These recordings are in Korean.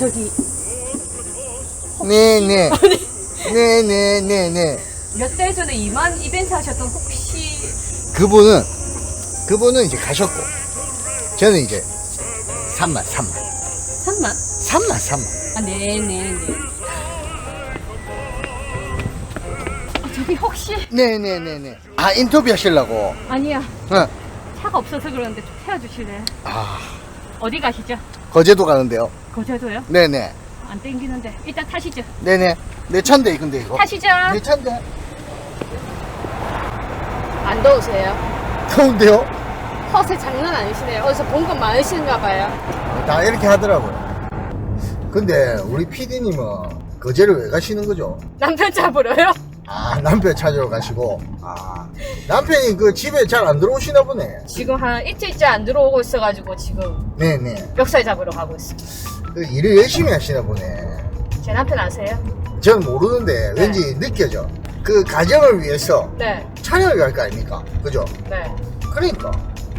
저기 네네. 네네네네. 몇 달 전에 이만 이벤트 하셨던 혹시 그분은, 그분은 이제 가셨고, 저는 이제 3만, 3만. 3만? 3만, 3만. 아 네네네. 아, 저기 혹시 네네네네. 아, 인터뷰 하시려고. 아니야 어. 차가 없어서 그러는데 좀 태워주실래요? 아, 어디 가시죠? 거제도 가는데요. 거제도요? 네네. 안 땡기는데 일단 타시죠. 네네. 내 차인데, 근데 이거. 타시죠. 내 차인데. 안 더우세요? 더운데요? 허세 장난 아니시네요. 어디서 본것 많으신가 봐요. 다 이렇게 하더라고요. 근데 우리 PD님은 거제를 왜 가시는 거죠? 남편 잡으러요? 아, 남편 찾으러 가시고. 아, 남편이 그 집에 잘 안 들어오시나 보네. 지금 한 이틀째 안 들어오고 있어가지고 지금 네네. 멱살 잡으러 가고 있어요. 그 일을 열심히 하시나 보네. 제 남편 아세요? 저는 모르는데 네. 왠지 느껴져. 그 가정을 위해서 네, 촬영을 갈 거 아닙니까? 그죠? 네. 그러니까.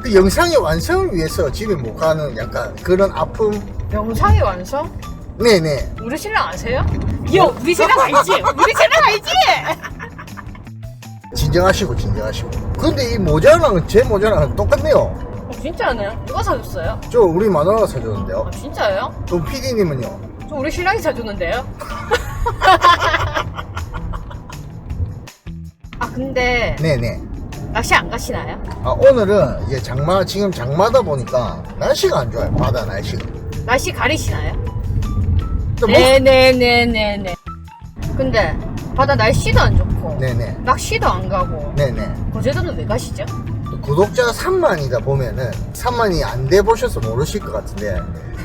그 영상의 완성을 위해서 집에 못 가는 약간 그런 아픔? 영상의 완성? 네네. 우리 신랑 아세요? 요, 우리 신랑 알지? 우리 신랑 알지? 진정하시고, 진정하시고. 근데 이 모자랑 제 모자랑 똑같네요. 어, 진짜네요? 누가 사줬어요? 저 우리 마누라가 사줬는데요. 아, 진짜예요? 또 PD님은요? 저 우리 신랑이 사주는데요? 아, 근데 네네. 낚시 안 가시나요? 아, 오늘은 이제 장마, 지금 장마다 보니까 날씨가 안 좋아요. 바다 날씨가. 날씨 가리시나요? 또 뭐- 네네네네네. 근데 바다 날씨도 안 좋고 네네. 낚시도 안 가고 네네. 거제도는 왜 가시죠? 구독자 3만이다 보면은 3만이 안 돼 보셔서 모르실 것 같은데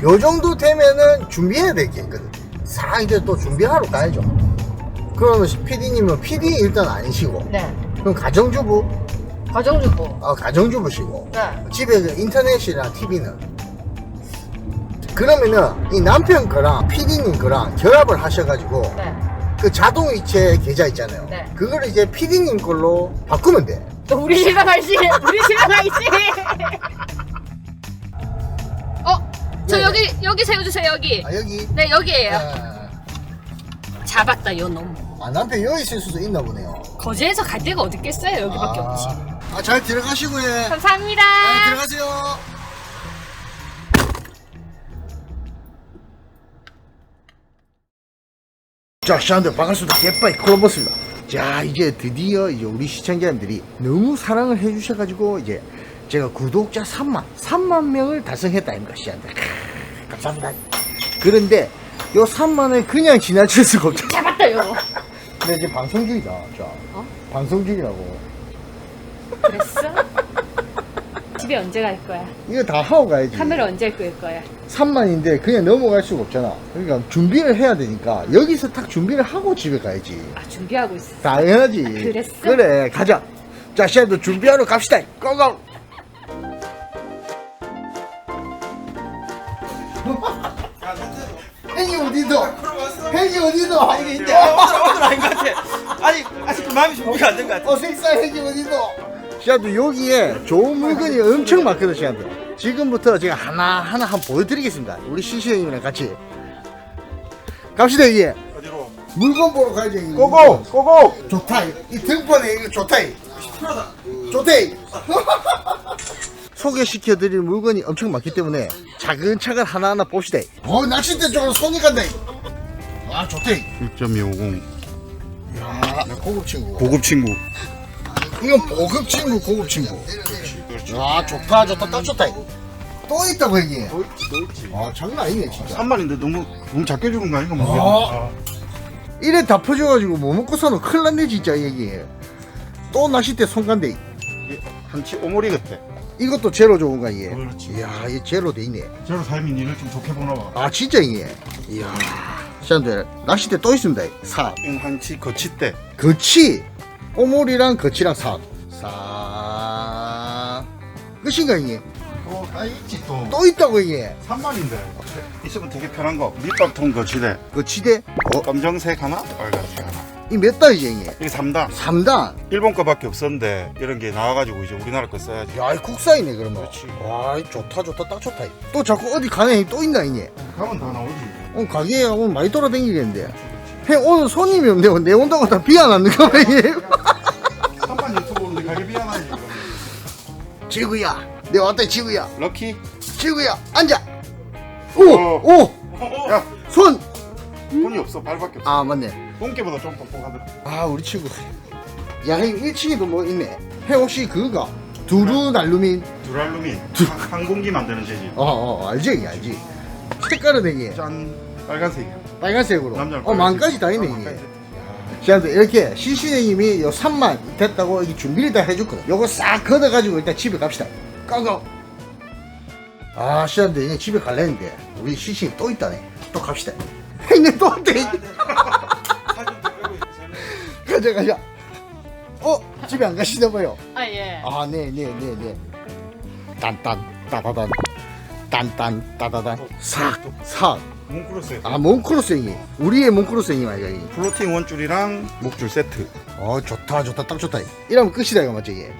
요 정도 되면은 준비해야 될 게 있거든. 사 이제 또 준비하러 가야죠. 그러면 PD님은 PD 일단 아니시고 네. 그럼 가정주부? 가정주부. 아 가정주부시고 네. 집에 그 인터넷이나 TV는 그러면은 이 남편 거랑 PD님 거랑 결합을 하셔가지고 네. 그 자동 이체 계좌 있잖아요. 네. 그걸 이제 PD님 걸로 바꾸면 돼. 또 우리 신랑 알지? 우리 신랑 알지? 어? 저 네. 여기 여기 세워주세요 여기. 아 여기. 네 여기에요. 아, 잡았다 요 놈. 아, 남편 여기 있을 수도 있나 보네요. 거제에서 갈 데가 어디 있겠어요 여기밖에 없지. 아, 잘 들어가시고 예. 감사합니다. 아, 들어가세요. 자, 시청자들 반갑습니다. 개빠이 콜로버스입니다. 자, 이제 드디어 이제 우리 시청자님들이 너무 사랑을 해주셔가지고 이제 제가 구독자 3만, 3만 명을 달성했다 아닙니까, 시청자들. 크, 감사합니다. 그런데 요 3만을 그냥 지나칠 수가 없죠. 잡았다 요. 근데 이제 방송 중이다. 자, 어? 방송 중이라고. 그랬어? 집에 언제 갈 거야? 이거 다 하고 가야지. 카메라 언제 끌 거야? 3만인데 그냥 넘어갈 수가 없잖아. 그러니까 준비를 해야 되니까 여기서 딱 준비를 하고 집에 가야지. 아 준비하고 있어. 당연하지. 그랬어? 그래, 가자. 자, 시작도 준비하러 갑시다. 고고! 행이 어디도? 행이 어디도? 아, 이게 이제 오늘 아닌 것 같아. 아니 아직 마음이 준비가 안 된 것 같아. 어색사 행이 어디도? 시작도 여기에 좋은 물건이 엄청 많거든, 시작도. 지금부터 제가 하나하나 한번 보여드리겠습니다. 우리 시시형님이랑 같이. 갑시다, 이게. 어디로? 물건 보러 가야지. 이거. 고고 고고. 좋다. 이, 이 등판에 이거 좋다. 이. 좋다. 이. 소개시켜드릴 물건이 엄청 많기 때문에 차근차근 하나하나 봅시다. 어, 낚싯대 쪽으로 손이 간다. 이. 아, 좋다. 이. 1.250 야, 고급 친구. 고급 친구. 이건 보급 친구, 고급 친구. 아, 좋다, 좋다, 딱 좋다. 이. 또 있다고 이게. 너 있지 너 있지. 아, 장난 아니네, 진짜. 3만인데 너무 너무 작게 주는 거 아닌가 모르겠네. 아. 이래 다 퍼져가지고 뭐 먹고서는 큰일 났네, 진짜, 이게. 또 낚싯대 손 간대. 이. 이게 한치 오모리 같아. 이것도 제로 좋은 거 이게. 그렇지. 이야, 이 제로 돼 있네. 저로 삶이 니를 좀 좋게 보나 봐. 아, 진짜 이게. 이야. 시장들 낚싯대 또 있습니다. 사. 응 한치 거치대. 거치. 오mol이랑 거치랑 사. 사. 끝인가 이게? 또 아, 있지 또. 또 있다고 이게. 3만인데. 있으면 되게 편한 거. 밑밥통 거치대. 거치대. 어, 검정색 하나, 빨간색 하나. 이몇 달이지 형님? 이게 3단 3단 일본 거밖에 없었는데 이런 게 나와가지고 이제 우리나라 거 써야지 야, 이 국산이네 그러면. 그렇지. 와, 이 좋다 좋다 딱 좋다. 또 자꾸 어디 가네 또 있나 형님? 가면 다 나오지 오늘 가게에 오늘 많이 돌아다니겠는데. 형 오늘 손님이 없네. 내 온다고 다 비안 하는 거형 지구야, 내 왔다 지구야. 럭키 지구야, 앉아. 오, 어. 오, 야 손. 돈이 없어 발밖에 없어 아 맞네. 똥개보다 좀 뻑뻑하더라 아 우리 친구. 야, 형 1층에도 뭐 있네. 형 혹시 그거가 두루 날루민? 두랄루민 항- 항공기 만드는 재질 어, 어, 알지, 형님, 알지. 색깔은 되게 짠 빨간색 빨간색으로. 남자는 어, 만까지 다 있네 어, 이게. 만까지. 시한테 이렇게 시시님이 요 3만 됐다고 이 준비를 다 해줬거든. 요거 싹 걷어가지고 일단 집에 갑시다. 고고. 아 시한테 이제 집에 갈랬는데 우리 시시 또 있다네. 또 갑시다. 형님 또 왔대. 가자 가자. 어 집에 안 가시나 봐요. 아 예. 아네네네 네. 딴딴 따다단 딴딴 따다단 삭삭 몽크로스 아 몽크로스 형님 우리의 몽크로스 형님 아이가 이. 플로팅 원줄이랑 목줄 세트. 어 좋다 좋다 딱 좋다. 이러면 끝이다 이거 맞지 이게?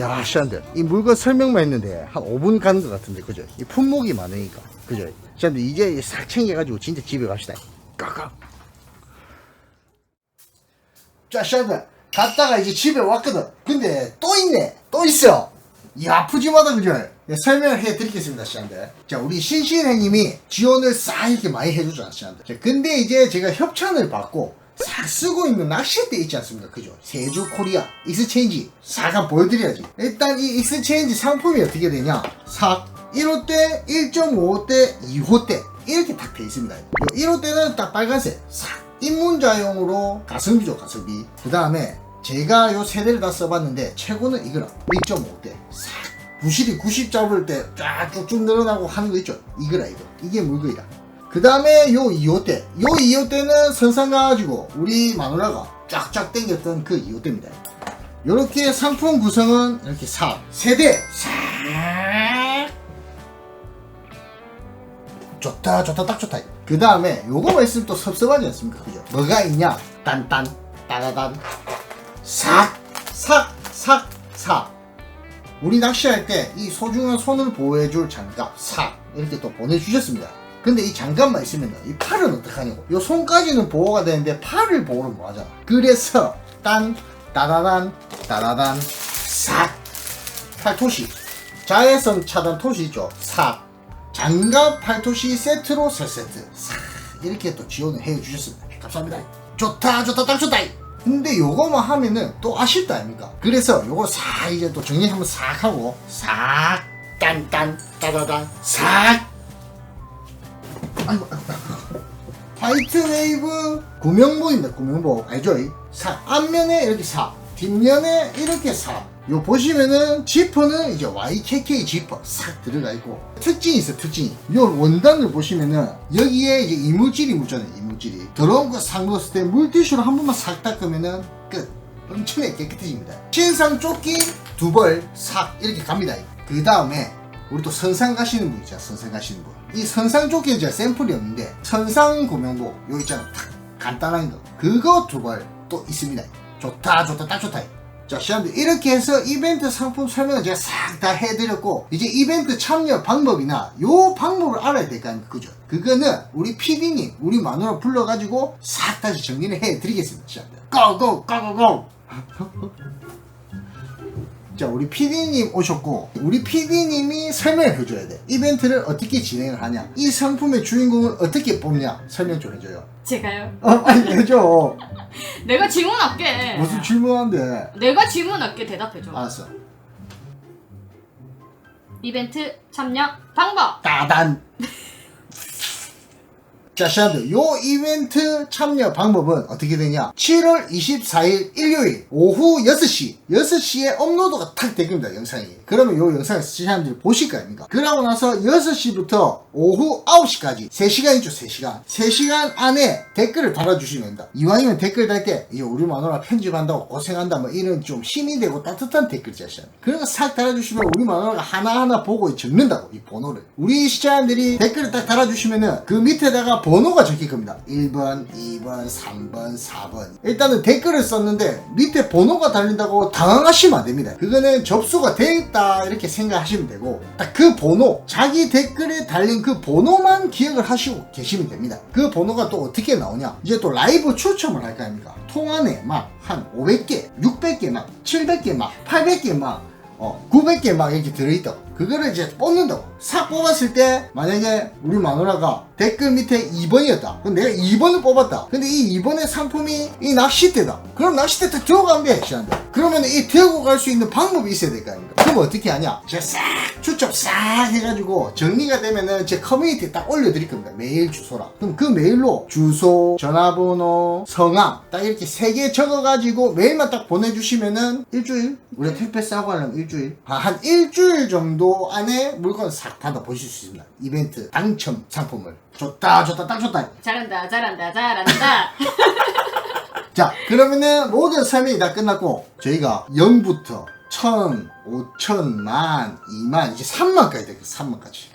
야 시안들 이 물건 설명만 했는데 한 5분 가는 것 같은데 그죠? 이 품목이 많으니까 그죠? 시안들 이제 싹 챙겨가지고 진짜 집에 갑시다. 까까. 자 시안들 갔다가 이제 집에 왔거든. 근데 또 있네. 또 있어. 야 푸짐하다 그죠 네, 설명을 해드리겠습니다 시안들. 자 우리 신신행님이 지원을 싹 이렇게 많이 해주잖아 시안들. 자, 근데 이제 제가 협찬을 받고 싹 쓰고 있는 낚싯대 있지 않습니까? 그죠? 세주 코리아 익스체인지 싹 한번 보여드려야지. 일단 이 익스체인지 상품이 어떻게 되냐? 싹 1호 대 1.5호 대 2호 대 이렇게 딱 돼 있습니다. 요 1호 때는 딱 빨간색 싹 입문자용으로 가성비죠 가성비. 그 다음에 제가 요 세대를 다 써봤는데 최고는 이거라 1.5대 싹 부실이 90 잡을 때 쫙 쭉쭉 늘어나고 하는 거 있죠. 이거라 이거 이게 물건이다. 그 다음에 요 2호 때, 요 2호 때는 선상 가가지고 우리 마누라가 쫙쫙 당겼던 그 2호 때입니다. 요렇게 상품 구성은 이렇게 4, 세대. 싹. 좋다 좋다 딱 좋다. 그 다음에 요거만 있으면 또 섭섭하지 않습니까? 그죠? 뭐가 있냐? 딴딴 따다단. 삭삭삭삭 우리 낚시할 때 이 소중한 손을 보호해줄 장갑 삭 이렇게 또 보내주셨습니다. 근데 이 장갑만 있으면 이 팔은 어떡하냐고. 요 손까지는 보호가 되는데 팔을 보호를 못 하잖아. 그래서 딴 따다단 따다단 삭 팔토시. 자외선 차단 토시 있죠. 삭 장갑 팔토시 세트로 세 세트. 싹 이렇게 또 지원을 해 주셨습니다. 감사합니다. 좋다 좋다 딱 좋다 근데 요거만 하면은 또 아쉽다 아닙니까? 그래서 요거 싹 이제 또 정리 한번 싹 하고 싹 딴딴 따다단 싹. 아이고. 화이트 웨이브 구명복입니다. 구명복 알죠? 이? 사. 앞면에 이렇게 사. 뒷면에 이렇게 사 요 보시면은 지퍼는 이제 YKK 지퍼 싹 들어가 있고 특징이 있어 특징이. 요 원단을 보시면은 여기에 이제 이물질이 묻잖아요 이물질이. 더러운 거싹 넣었을 때 물티슈로 한 번만 싹 닦으면은 끝. 엄청나게 깨끗해집니다. 신상 조끼 두 벌 싹 이렇게 갑니다. 그 다음에 우리 또 선상 가시는 분 있잖아 선상 가시는 분이 선상 조끼는 제가 샘플이 없는데 선상 고명복 요 있잖아 탁 간단한 거 그거 두 벌 또 있습니다. 좋다 좋다 딱 좋다 자 시험들 이렇게 해서 이벤트 상품 설명을 제가 싹 다 해드렸고 이제 이벤트 참여 방법이나 요 방법을 알아야 될 거 아닙니까? 그죠? 그거는 우리 PD님 우리 마누라 불러가지고 싹 다시 정리를 해드리겠습니다. 시험들 고고 고고고 자, 우리 PD님 오셨고, 우리 PD님이 설명을 해줘야 돼. 이벤트를 어떻게 진행을 하냐. 이 상품의 주인공을 어떻게 뽑냐. 설명 좀 해줘요. 제가요? 어, 빨리 해줘. 내가 질문할게. 무슨 질문한데. 내가 질문할게 대답해줘. 알았어. 이벤트 참여 방법. 따단. 자, 시아들, 요 이벤트 참여 방법은 어떻게 되냐? 7월 24일 일요일 오후 6시, 6시에 업로드가 탁 됩니다, 영상이. 그러면 요 영상을 시청자들이 보실 거 아닙니까? 그러고 나서 6시부터 오후 9시까지 3시간이죠, 3시간. 3시간 안에 댓글을 달아주시면 됩니다. 이왕이면 댓글 달 때, 이제 우리 마누라 편집한다고 고생한다, 뭐 이런 좀 힘이 되고 따뜻한 댓글 그런 거싹 달아주시면 우리 마누라가 하나하나 보고 적는다고, 이 번호를. 우리 시청자들이 댓글을 딱 달아주시면은 그 밑에다가 번호가 적힐 겁니다. 1번, 2번, 3번, 4번. 일단은 댓글을 썼는데 밑에 번호가 달린다고 당황하시면 안 됩니다. 그거는 접수가 됐다 이렇게 생각하시면 되고 딱 그 번호, 자기 댓글에 달린 그 번호만 기억을 하시고 계시면 됩니다. 그 번호가 또 어떻게 나오냐? 이제 또 라이브 추첨을 할 거 아닙니까? 통안에 막 한 500개, 600개 막 700개 막 800개 막 어, 900개 막 이렇게 들어있다고. 그거를 이제 뽑는다고. 싹 뽑았을 때, 만약에 우리 마누라가 댓글 밑에 2번이었다. 그럼 내가 2번을 뽑았다. 근데 이 2번의 상품이 이 낚싯대다. 그럼 낚싯대 딱 들어가면 돼. 그러면 이 들고 갈 수 있는 방법이 있어야 될 거 아닙니까? 그럼 어떻게 하냐? 제가 싹 추첨 싹 해가지고 정리가 되면은 제 커뮤니티에 딱 올려드릴 겁니다. 메일 주소랑. 그럼 그 메일로 주소, 전화번호, 성함 딱 이렇게 세 개 적어가지고 메일만 딱 보내주시면은 일주일? 우리가 택배 싸고 하려면 일주일? 아, 한 일주일 정도 안에 물건 싹 받아 보실 수 있습니다. 이벤트 당첨 상품을. 좋다, 좋다, 딱 좋다. 잘한다, 잘한다, 잘한다. 자, 그러면은 모든 설명이 다 끝났고 저희가 0부터 1000, 5000, 만, 2만, 이제 3만까지 되겠어. 3만까지.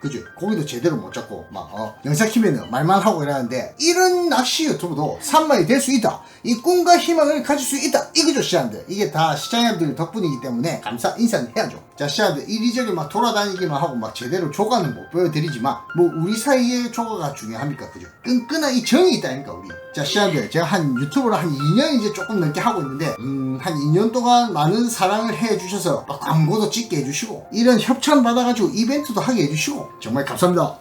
그죠? 고기도 제대로 못 잡고 막 어, 영상 키면은 말만 하고 이러는데 이런 낚시 유튜브도 3만이 될 수 있다. 이 꿈과 희망을 가질 수 있다. 이거죠 시장들. 이게 다 시장님들 덕분이기 때문에 감사 인사는 해야죠. 자 시장들 이리저리 막 돌아다니기만 하고 막 제대로 조과는 못 보여드리지만 뭐 우리 사이의 조과가 중요합니까 그죠? 끈끈한 이 정이 있다니까 우리. 자 시장들 제가 한 유튜브를 한 2년 이제 조금 넘게 하고 있는데 음, 한 2년 동안 많은 사랑을 해주셔서 막 광고도 찍게 해주시고 이런 협찬 받아가지고 이벤트도 하게 해주시고 정말 감사합니다.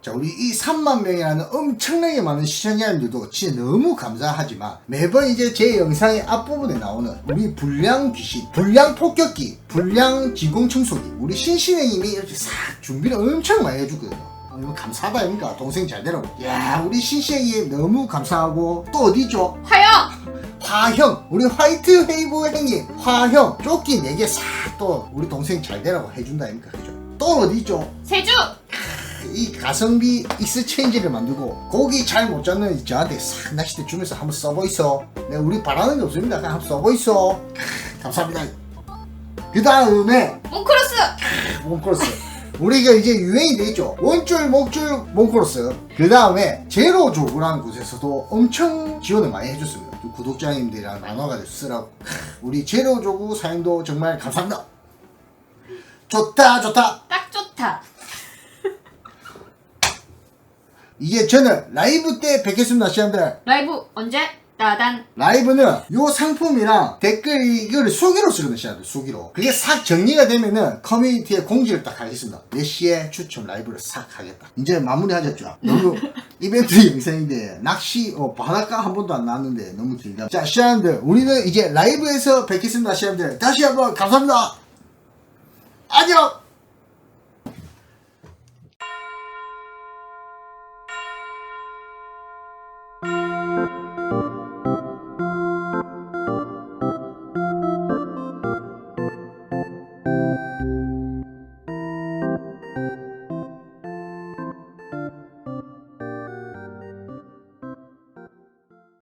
자, 우리 이 3만 명이라는 엄청나게 많은 시청자님들도 진짜 너무 감사하지만 매번 이제 제 영상의 앞부분에 나오는 우리 불량 귀신, 불량 폭격기, 불량 진공 청소기, 우리 신신혜님이 이렇게 싹 준비를 엄청 많이 해주거든요. 어, 이거 감사하다 아닙니까? 동생 잘 되라고. 야, 우리 신신혜님 너무 감사하고 또 어디죠? 화영! 화형 우리 화이트 웨이브 형님 화형 조끼 4개 싹 또 우리 동생 잘 되라고 해준다 아닙니까 그죠 또 어디죠 세주! 이 가성비 익스체인지를 만들고 고기 잘 못 잡는 저한테 싹 낚싯대 주면서 한번 써보 있어. 내가 우리 바라는 게 없습니다. 그냥 한번 써보 있어. 감사합니다. 그 다음에 몽크로스! 몽크로스. 우리가 이제 유행이 되겠죠. 원줄 목줄 몽크로스. 그 다음에 제로 조구라는 곳에서도 엄청 지원을 많이 해줬습니다. 또 구독자님들이랑 나눠가지고 쓰라고. 우리 제로 조구 사연도 정말 감사합니다. 좋다 좋다. 딱 좋다. 이게 저는 라이브 때 뵙겠습니다 시간들. 라이브 언제? 따단. 라이브는 요 상품이랑 댓글 이거를 수기로 쓰거든요 시간들 수기로. 그게 싹 정리가 되면은 커뮤니티에 공지를 딱 하겠습니다. 몇 시에 추첨 라이브를 싹 하겠다. 이제 마무리 하셨죠? 너무 이벤트 영상인데 낚시 어, 바닷가 한 번도 안 나왔는데 너무 길다 자 시간들 우리는 이제 라이브에서 뵙겠습니다 시간들. 다시 한번 감사합니다. 안녕